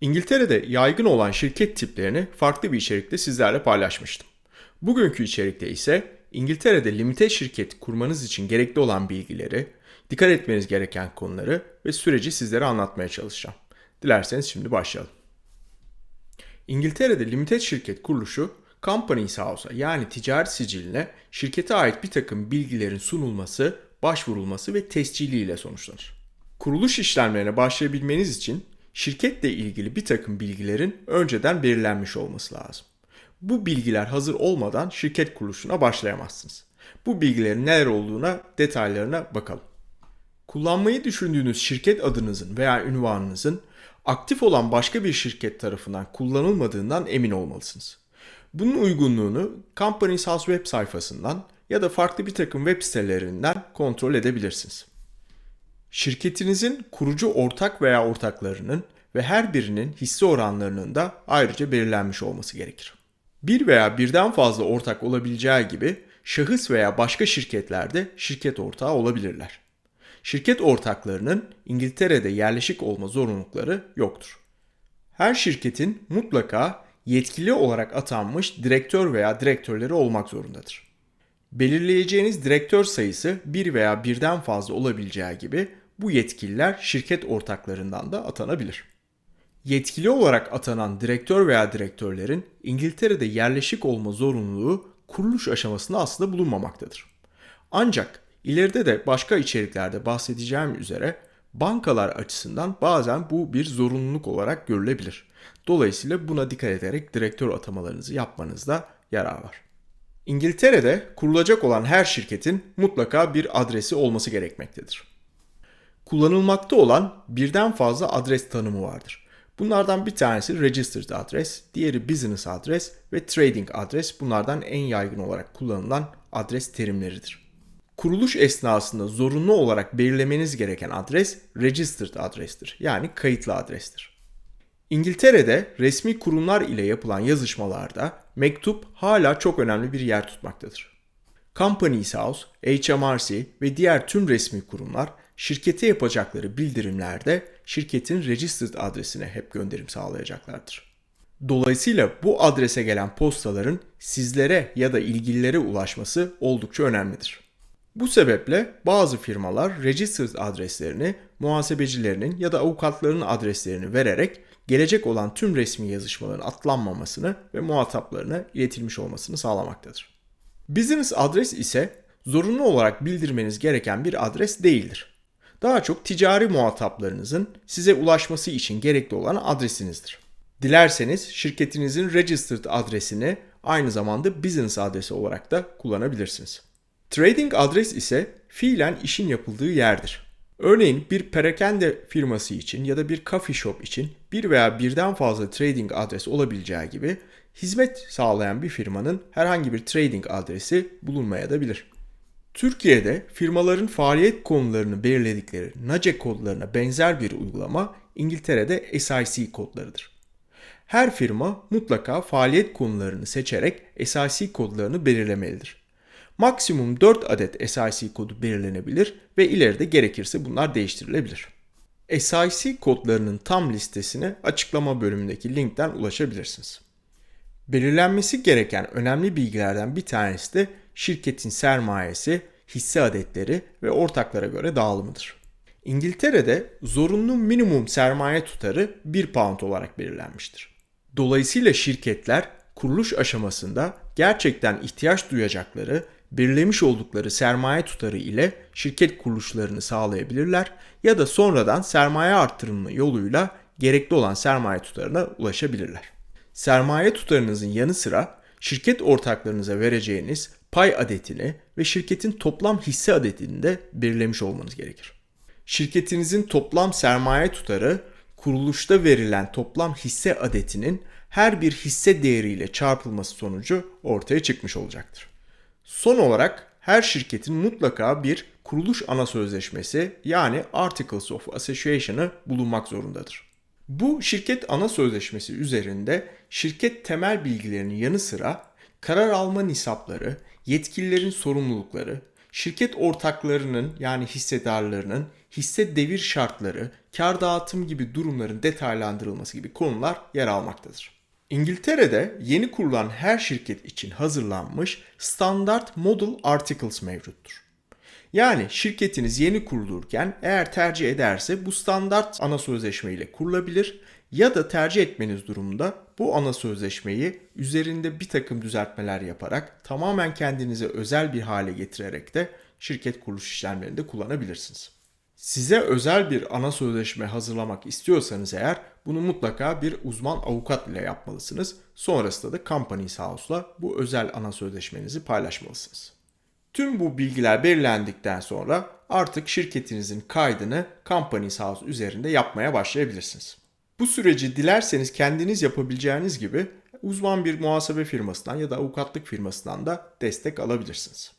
İngiltere'de yaygın olan şirket tiplerini farklı bir içerikte sizlerle paylaşmıştım. Bugünkü içerikte ise İngiltere'de limited şirket kurmanız için gerekli olan bilgileri, dikkat etmeniz gereken konuları ve süreci sizlere anlatmaya çalışacağım. Dilerseniz şimdi başlayalım. İngiltere'de limited şirket kuruluşu Companies House'a yani ticaret siciline şirkete ait bir takım bilgilerin sunulması, başvurulması ve tesciliyle sonuçlanır. Kuruluş işlemlerine başlayabilmeniz için şirketle ilgili bir takım bilgilerin önceden belirlenmiş olması lazım. Bu bilgiler hazır olmadan şirket kuruluşuna başlayamazsınız. Bu bilgilerin neler olduğuna, detaylarına bakalım. Kullanmayı düşündüğünüz şirket adınızın veya ünvanınızın aktif olan başka bir şirket tarafından kullanılmadığından emin olmalısınız. Bunun uygunluğunu Companies House web sayfasından ya da farklı bir takım web sitelerinden kontrol edebilirsiniz. Şirketinizin kurucu ortak veya ortaklarının ve her birinin hisse oranlarının da ayrıca belirlenmiş olması gerekir. Bir veya birden fazla ortak olabileceği gibi şahıs veya başka şirketlerde şirket ortağı olabilirler. Şirket ortaklarının İngiltere'de yerleşik olma zorunlulukları yoktur. Her şirketin mutlaka yetkili olarak atanmış direktör veya direktörleri olmak zorundadır. Belirleyeceğiniz direktör sayısı bir veya birden fazla olabileceği gibi bu yetkililer şirket ortaklarından da atanabilir. Yetkili olarak atanan direktör veya direktörlerin İngiltere'de yerleşik olma zorunluluğu kuruluş aşamasında aslında bulunmamaktadır. Ancak ileride de başka içeriklerde bahsedeceğim üzere bankalar açısından bazen bu bir zorunluluk olarak görülebilir. Dolayısıyla buna dikkat ederek direktör atamalarınızı yapmanızda yarar var. İngiltere'de kurulacak olan her şirketin mutlaka bir adresi olması gerekmektedir. Kullanılmakta olan birden fazla adres tanımı vardır. Bunlardan bir tanesi registered adres, diğeri business adres ve trading adres bunlardan en yaygın olarak kullanılan adres terimleridir. Kuruluş esnasında zorunlu olarak belirlemeniz gereken adres registered adrestir yani kayıtlı adrestir. İngiltere'de resmi kurumlar ile yapılan yazışmalarda mektup hala çok önemli bir yer tutmaktadır. Companies House, HMRC ve diğer tüm resmi kurumlar şirkete yapacakları bildirimlerde şirketin registered adresine hep gönderim sağlayacaklardır. Dolayısıyla bu adrese gelen postaların sizlere ya da ilgililere ulaşması oldukça önemlidir. Bu sebeple bazı firmalar registered adreslerini muhasebecilerinin ya da avukatlarının adreslerini vererek gelecek olan tüm resmi yazışmaların atlanmamasını ve muhataplarına iletilmiş olmasını sağlamaktadır. Business adres ise zorunlu olarak bildirmeniz gereken bir adres değildir. Daha çok ticari muhataplarınızın size ulaşması için gerekli olan adresinizdir. Dilerseniz şirketinizin registered adresini aynı zamanda business adresi olarak da kullanabilirsiniz. Trading adres ise fiilen işin yapıldığı yerdir. Örneğin bir perakende firması için ya da bir coffee shop için bir veya birden fazla trading adres olabileceği gibi hizmet sağlayan bir firmanın herhangi bir trading adresi bulunmayabilir. Türkiye'de firmaların faaliyet konularını belirledikleri NACE kodlarına benzer bir uygulama İngiltere'de SIC kodlarıdır. Her firma mutlaka faaliyet konularını seçerek SIC kodlarını belirlemelidir. Maksimum 4 adet SIC kodu belirlenebilir ve ileride gerekirse bunlar değiştirilebilir. SIC kodlarının tam listesine açıklama bölümündeki linkten ulaşabilirsiniz. Belirlenmesi gereken önemli bilgilerden bir tanesi de şirketin sermayesi, hisse adetleri ve ortaklara göre dağılımıdır. İngiltere'de zorunlu minimum sermaye tutarı 1 pound olarak belirlenmiştir. Dolayısıyla şirketler kuruluş aşamasında gerçekten ihtiyaç duyacakları belirlemiş oldukları sermaye tutarı ile şirket kuruluşlarını sağlayabilirler ya da sonradan sermaye arttırımı yoluyla gerekli olan sermaye tutarına ulaşabilirler. Sermaye tutarınızın yanı sıra şirket ortaklarınıza vereceğiniz pay adetini ve şirketin toplam hisse adetini de belirlemiş olmanız gerekir. Şirketinizin toplam sermaye tutarı kuruluşta verilen toplam hisse adetinin her bir hisse değeriyle çarpılması sonucu ortaya çıkmış olacaktır. Son olarak her şirketin mutlaka bir kuruluş ana sözleşmesi yani Articles of Association'ı bulunmak zorundadır. Bu şirket ana sözleşmesi üzerinde şirket temel bilgilerinin yanı sıra karar alma nisapları, yetkililerin sorumlulukları, şirket ortaklarının yani hissedarlarının hisse devir şartları, kar dağıtım gibi durumların detaylandırılması gibi konular yer almaktadır. İngiltere'de yeni kurulan her şirket için hazırlanmış standart model articles mevcuttur. Yani şirketiniz yeni kurulurken eğer tercih ederse bu standart ana sözleşme ile kurulabilir ya da tercih etmeniz durumunda bu ana sözleşmeyi üzerinde bir takım düzeltmeler yaparak tamamen kendinize özel bir hale getirerek de şirket kuruluş işlemlerinde kullanabilirsiniz. Size özel bir ana sözleşme hazırlamak istiyorsanız eğer bunu mutlaka bir uzman avukat ile yapmalısınız. Sonrasında da Companies House'la bu özel ana sözleşmenizi paylaşmalısınız. Tüm bu bilgiler belirlendikten sonra artık şirketinizin kaydını Companies House üzerinde yapmaya başlayabilirsiniz. Bu süreci dilerseniz kendiniz yapabileceğiniz gibi uzman bir muhasebe firmasından ya da avukatlık firmasından da destek alabilirsiniz.